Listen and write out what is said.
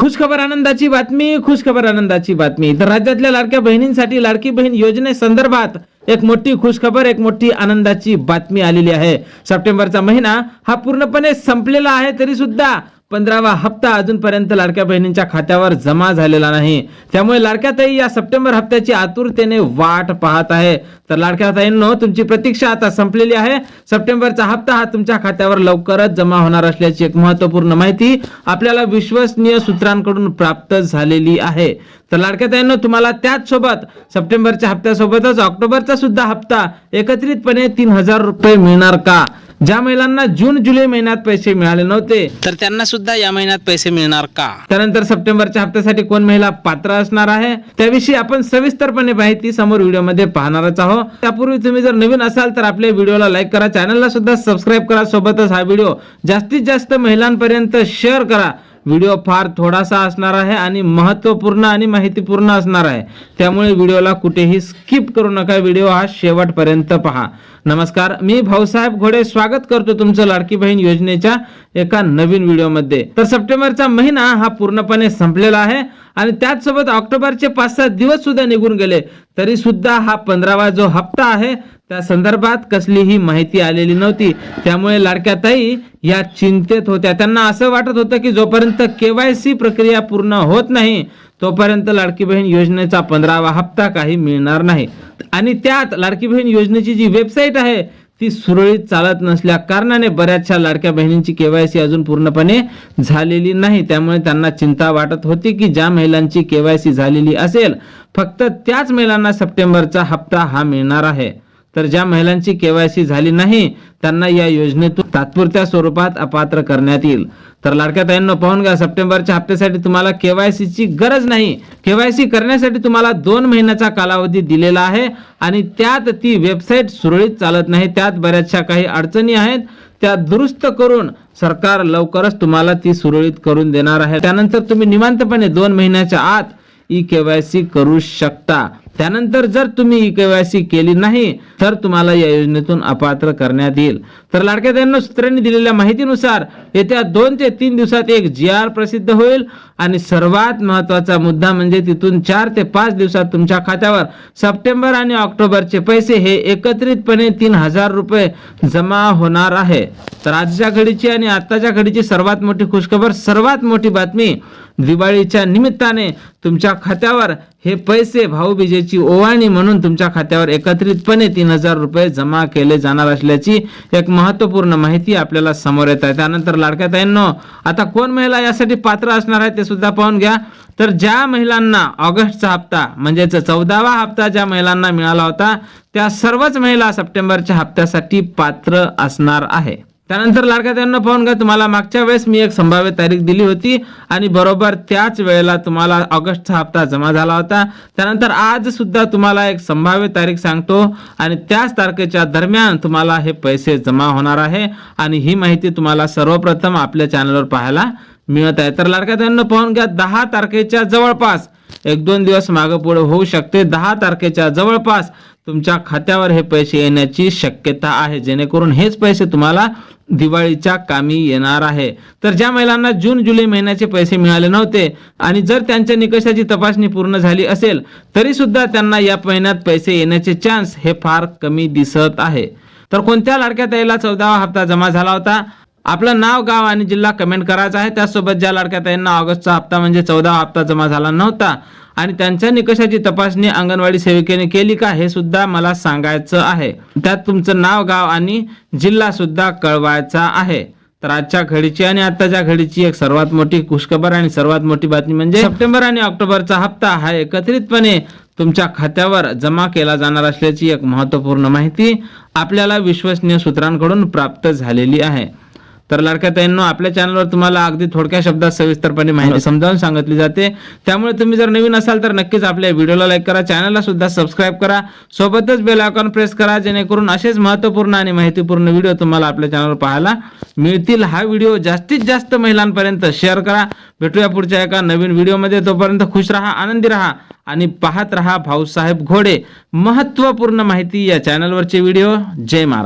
खुशखबर आनंदाची बातमी खुशखबर आनंदाची बातमी. तर राज्यातल्या लाडक्या बहिणींसाठी लाडकी बहीण योजनेसंदर्भात एक मोठी खुशखबर एक मोठी आनंदाची बातमी आलेली आहे. सप्टेंबरचा महिना हा पूर्णपणे संपलेला आहे तरी सुद्धा पंधरावा हप्ता अजूनपर्यंत लाडक्या बहिणींच्या खात्यावर जमा झालेला नाही. त्यामुळे लाडक्यातही या सप्टेंबर हप्त्याची आतुरतेने वाट पाहत आहे. तर लाडक्या ताईंनो तुमची प्रतीक्षा आता संपलेली आहे. सप्टेंबरचा हप्ता हा तुमच्या खात्यावर लवकरच जमा होणार असल्याची एक महत्त्वपूर्ण माहिती आपल्याला विश्वसनीय सूत्रांकडून प्राप्त झालेली आहे. तर लाडक्या ताईंनो तुम्हाला त्याच सोबत सप्टेंबरच्या हप्त्यासोबतच ऑक्टोबरचा सुद्धा हप्ता एकत्रितपणे तीन हजार रुपये मिळणार का? ज्या महिलांना जून जुलै महिन्यात पैसे मिळाले नव्हते तर त्यांना सुद्धा या महिन्यात पैसे मिळणार का? त्यानंतर सप्टेंबरच्या हप्त्यासाठी कोण महिला पात्र असणार आहे त्याविषयी आपण सविस्तरपणे माहिती समोर व्हिडिओमध्ये पाहणारच आहोत. त्यापूर्वी तुम्ही जर नवीन असाल तर आपल्या व्हिडिओला लाईक करा चॅनलला सुद्धा सबस्क्राईब करा सोबतच हा व्हिडिओ जास्तीत जास्त महिलांपर्यंत शेअर करा. व्हिडिओ फार थोडासा असणार आहे आणि महत्त्वपूर्ण आणि माहितीपूर्ण असणार आहे. त्यामुळे व्हिडिओला कुठेही स्किप करू नका. व्हिडिओ हा शेवटपर्यंत पहा. नमस्कार मी भाऊसाहेब घोडे स्वागत करतो तुमचं लाडकी बहीण योजनेच्या एका नवीन व्हिडिओमध्ये. तर सप्टेंबरचा महिना हा पूर्णपणे संपलेला आहे आणि त्याचसोबत ऑक्टोबरचे पाच सात दिवस सुद्धा निघून गेले. तरी सुद्धा हा पंधरावा जो हप्ता आहे त्या संदर्भात कसलीही माहिती आलेली नव्हती. त्यामुळे लाडक्याताई या चिंतेत होत्या. त्यांना असं वाटत होतं की जोपर्यंत केवायसी प्रक्रिया पूर्ण होत नाही तोपर्यंत लाडकी बहीण योजनेचा पंधरावा हप्ता काही मिळणार नाही. आणि त्यात लाडकी बहीण योजनेची जी वेबसाईट आहे ती सुरळीत चालत नसल्या कारणाने बऱ्याचशा लाडक्या बहिणींची केवायसी अजून पूर्णपणे झालेली नाही. त्यामुळे त्यांना चिंता वाटत होती की ज्या महिलांची केवायसी झालेली असेल फक्त त्याच महिलांना सप्टेंबरचा हप्ता हा मिळणार आहे. तर ज्या महिलांची केवायसी झाली नाही त्यांना या योजनेतून तात्पुरत्या स्वरूपात अपात्र करण्यात येईल. तर लाडक्या ताईंना पाहून घ्या सप्टेंबरच्या हप्त्यासाठी तुम्हाला केवायसीची गरज नाही. केवायसी करण्यासाठी तुम्हाला दोन महिन्याचा कालावधी दिलेला आहे आणि त्यात ती वेबसाईट सुरळीत चालत नाही. त्यात बऱ्याचशा काही अडचणी आहेत. त्या दुरुस्त करून सरकार लवकरच तुम्हाला ती सुरळीत करून देणार आहे. त्यानंतर तुम्ही निवांतपणे दोन महिन्याच्या आत ई केवायसी करू शकता. त्यानंतर जर तुम्ही ई केवायसी केली नाही तर तुम्हाला या योजनेतून अपात्र करण्यात येईल. तर लाडक्या त्यांना सूत्रांनी दिलेल्या माहितीनुसार येत्या दोन ते तीन दिवसात एक जी आर प्रसिद्ध होईल. आणि सर्वात महत्त्वाचा मुद्दा म्हणजे तिथून चार ते पाच दिवसात तुमच्या खात्यावर सप्टेंबर आणि ऑक्टोबरचे पैसे हे एकत्रितपणे तीन हजार रुपये जमा होणार आहे. तर आजच्या घडीची आणि आत्ताच्या घडीची सर्वात मोठी खुशखबर सर्वात मोठी बातमी दिवाळीच्या निमित्ताने तुमच्या खात्यावर हे पैसे भाऊबीजेची ओवाळणी म्हणून तुमच्या खात्यावर एकत्रितपणे तीन हजार रुपये जमा केले जाणार असल्याची एक महत्त्वपूर्ण माहिती आपल्याला समोर येत आहे. त्यानंतर लाडक्या ताईंनो आता कोण महिला यासाठी पात्र असणार आहे ते सुद्धा पाहून घ्या. तर ज्या महिलांना ऑगस्टचा हप्ता म्हणजेच चौदावा हप्ता ज्या महिलांना मिळाला होता त्या सर्वच महिला सप्टेंबरच्या हप्त्यासाठी पात्र असणार आहे. त्यानंतर लाडक्या त्यांना पाहून घ्या. तुम्हाला मागच्या वेळेस मी एक संभाव्य तारीख दिली होती आणि बरोबर त्याच वेळेला तुम्हाला ऑगस्टचा हप्ता जमा झाला होता. त्यानंतर आज सुद्धा तुम्हाला एक संभाव्य तारीख सांगतो आणि त्याच तारखेच्या दरम्यान तुम्हाला हे पैसे जमा होणार आहे आणि ही माहिती तुम्हाला सर्वप्रथम आपल्या चॅनलवर पाहायला मिळत आहे. तर लाडक्यात्यांना पाहून घ्या. दहा तारखेच्या जवळपास एक दोन दिवस मागं पुढे होऊ शकते. दहा तारखेच्या जवळपास तुमच्या खात्यावर हे पैसे येण्याची शक्यता आहे. जेणेकरून हेच पैसे तुम्हाला दिवाळीच्या कामी येणार आहे. तर ज्या महिलांना जून जुलै महिन्याचे पैसे मिळाले नव्हते आणि जर त्यांच्या निकषाची तपासणी पूर्ण झाली असेल तरी सुद्धा त्यांना या महिन्यात पैसे येण्याचे चान्स हे फार कमी दिसत आहे. तर कोणत्या लाडक्या ताईला चौदावा हप्ता जमा झाला होता? आपलं नाव गाव आणि जिल्हा कमेंट करायचा आहे. त्यासोबत ज्या लाडक्या ताईंना ऑगस्टचा हप्ता म्हणजे चौदावा हप्ता जमा झाला नव्हता आणि त्यांच्या निकषाची तपासणी अंगणवाडी सेविकेने केली का हे सुद्धा मला सांगायचं आहे. त्यात तुमचं नाव गाव आणि जिल्हा सुद्धा कळवायचा आहे. तर आजच्या घडीची आणि आताच्या घडीची एक सर्वात मोठी खुशखबर आणि सर्वात मोठी बातमी म्हणजे सप्टेंबर आणि ऑक्टोबरचा हप्ता हा एकत्रितपणे तुमच्या खात्यावर जमा केला जाणार असल्याची एक महत्त्वपूर्ण माहिती आपल्याला विश्वसनीय सूत्रांकडून प्राप्त झालेली आहे. तर लाडक्या ताईंनो आपल्या चॅनलवर तुम्हाला अगदी थोडक्या शब्दात सविस्तरपणे माहिती समजावून सांगितली जाते. त्यामुळे तुम्ही जर नवीन असाल तर नक्कीच आपल्या व्हिडिओला लाईक करा चॅनलला सुद्धा सबस्क्राईब करा. सोबतच बेल आयकॉन प्रेस करा जेणेकरून असेच महत्त्वपूर्ण आणि माहितीपूर्ण व्हिडिओ तुम्हाला आपल्या चॅनलवर पाहायला मिळतील. हा व्हिडिओ जास्तीत जास्त महिलांपर्यंत शेअर करा. भेटूया पुढच्या एका नवीन व्हिडिओमध्ये तोपर्यंत खुश राहा आनंदी राहा आणि पाहत राहा भाऊसाहेब घोडे. महत्त्वपूर्ण माहिती या चॅनलवरचे व्हिडिओ जय महाराज.